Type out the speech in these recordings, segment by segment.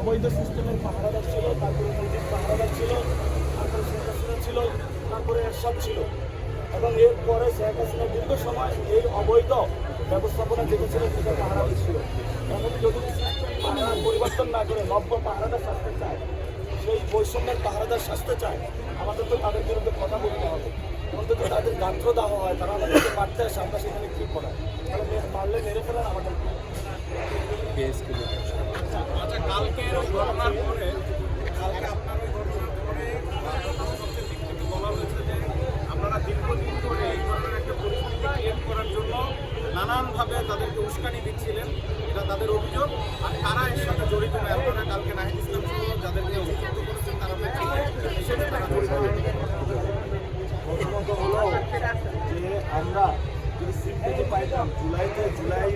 অবৈধ সিস্টেমের পাহারাদার ছিল, তারপরে মোদীর পাহারাদার ছিল, তারপরে শেখ হাসিনা ছিল, তারপরে এরশাদ ছিল। এবং এরপরে শেখ হাসিনা দীর্ঘ সময় এই অবৈধ ব্যবস্থাপনা যেটা ছিল, সেটা পাহারাদার ছিল। এমন যদি পাহারা পরিবর্তন না করে নব্য পাহারাদার শাস্তি চায়, সেই বৈষম্যের পাহারাদার শাস্তি চায়, আমাদের তো তাদের বিরুদ্ধে কথা বলতে হবে। অন্তত তাদের গাত্র দাহ হয়, তারা আমাদেরকে মারতে আসে, আমরা সেখানে কী করা তাহলে মারলে মেরে ফেলেন আমাদের আচ্ছা কালকের ওই ঘটনার পরে কালকে আপনার ওই ঘটনার পরে বাংলাদেশের দিক থেকে বলা হয়েছে যে আপনারা দীর্ঘদিন ধরে এই ধরনের একটা পরিস্থিতি ক্রিয়েট করার জন্য নানানভাবে তাদেরকে উস্কানি দিচ্ছিলেন। এটা তাদের অভিযোগ। আর তারা এর সাথে জড়িত নয় আপনারা কালকে নাহিদ ইসলাম সহ যাদেরকে অভিযুক্ত করেছেন তারা হিসেবে তারা জড়িত। প্রথমত হলো যে আমরা যদি সিম্পেটি পাইতাম জুলাইতে জুলাই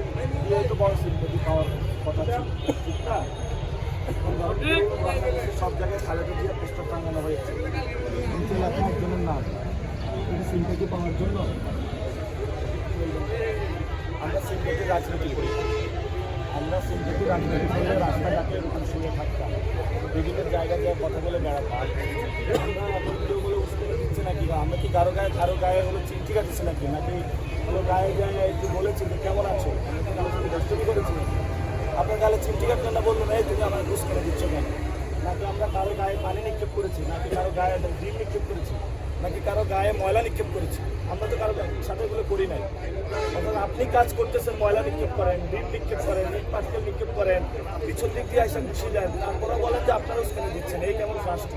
দিয়ে তো বড় সিম্পেটি পাওয়ার কথা ছিল ঠিক না এখন বাংলাদেশের সব জায়গায় খালেদা জিয়া পোস্টার টাঙানো হয়েছে নিচে একজনের নাম জন্য আমরা সিম্পেটি রাজনীতি করি। আমরা সিম্পেটি রাজনীতি করলে রাস্তাঘাটে এরকম শুয়ে থাকতাম। বিভিন্ন জায়গায় যায় কথা বলে বেড়াতাম। আমরা কেউ বলে দিচ্ছে নাকি? বা আমরা কি কারও গায়ে কারও গায়ে হলো চিনটি কাটছে নাকি নাকি হলো গায়ে গায়ে একটু বলেছি যে কেমন আছো? গালে চিনটি কাটলেন না এই তুমি আমার উস্কানি দিচ্ছ কেন? নাকি আমরা কারও গায়ে পানি নিক্ষেপ করেছি? নাকি কারও গায়ে ডিম নিক্ষেপ করেছি? নাকি কারও গায়ে ময়লা নিক্ষেপ করেছি? আমরা তো কারও সাথে এগুলো করি নাই। অর্থাৎ আপনি কাজ করতেছেন, ময়লা নিক্ষেপ করেন, ডিম নিক্ষেপ করেন, ইট পাটকেল নিক্ষেপ করেন, পিছন দিক দিয়ে এসে ঘুষিয়ে দেন তারপরে বলেন যে আপনারা উস্কানি দিচ্ছেন। এই কেমন রাষ্ট্র?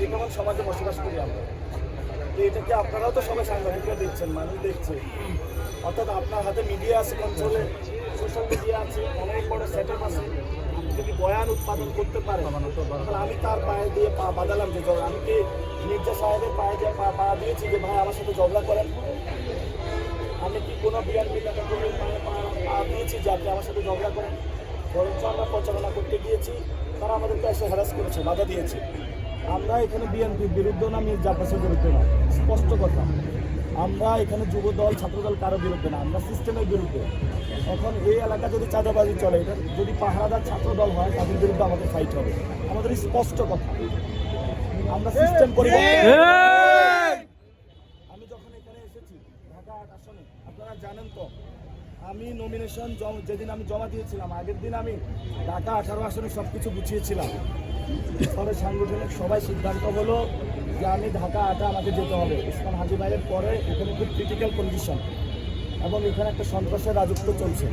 এই কেমন সমাজে বসবাস করি আমরা? এটাকে আপনারাও তো সবাই সাংবাদিকরা দিচ্ছেন মানুষ দেখছে। অর্থাৎ আপনার হাতে মিডিয়া আছে কন্ট্রোলে সোশ্যাল মিডিয়া আছে, অনেক বড় সেটআপ আছে। যদি বয়ান উৎপাদন করতে পারেন, তাহলে আমি তার পায়ে দিয়ে পা বাদালাম যে আমি কি মির্জা সাহেবের পায়ে দিয়ে পা পা দিয়েছি যে, ভাই, আমার সাথে ঝগড়া করেন? আমি কি কোনো নেতা কর্মীর পায়ে পা দিয়েছি যে, আপনি আমার সাথে ঝগড়া করেন? বরঞ্চ আমরা প্রচারণা করতে গিয়েছি। তারা আমাদেরকে এসে হ্যারাস করেছে, বাধা দিয়েছে। আমরা এখানে বিএনপির বিরুদ্ধে না মির্জা আব্বাসের বিরুদ্ধে না? স্পষ্ট কথা। আমরা এখানে যুব দল ছাত্রদল কারও বিরুদ্ধে না? আমরা সিস্টেমের বিরুদ্ধে। এখন এই এলাকা যদি চাঁদাবাজি চলে এটা যদি পাহারাদার ছাত্র দল হয় তাদের বিরুদ্ধে আমাদের ফাইট হবে। আমাদের স্পষ্ট কথা। আমরা সিস্টেম পরিবর্তন আমি যখন এখানে এসেছি ঢাকা আট আসনে আপনারা জানেন তো আমি নমিনেশন যেদিন আমি জমা দিয়েছিলাম আগের দিন আমি ঢাকা আঠারো আসনে সব কিছু গুছিয়েছিলাম। পরে সাংগঠনিক সবাই সিদ্ধান্ত হলো যে আমি ঢাকা আটা আমাকে যেতে হবে। উসমান হাজি ভাইয়ের পরে এখানে খুব ক্রিটিক্যাল কন্ডিশন এবং এখানে একটা সন্ত্রাসের রাজত্ব চলছে।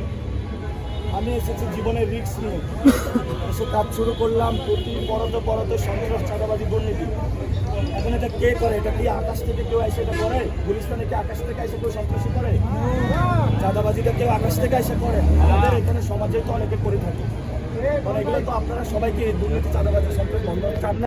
আমি এসেছি জীবনের রিস্ক নিয়ে। এসে কাজ শুরু করলাম, প্রতি পরতে পরতে সন্ত্রাস, চাঁদাবাজি, দুর্নীতি। এখন এটা কে করে? এটা কি আকাশ থেকে কেউ এসে এটা করে? গুলিস্তানে কি আকাশ থেকে এসে কেউ সন্ত্রাসী করে? চাঁদাবাজিটা কেউ আকাশ থেকে এসে করে? আমাদের এখানে সমাজে তো অনেকে করে থাকে। এগুলো তো আপনারা সবাইকে দুর্নীতি চাঁদাবাজি সম্পর্কে বন্ধ চান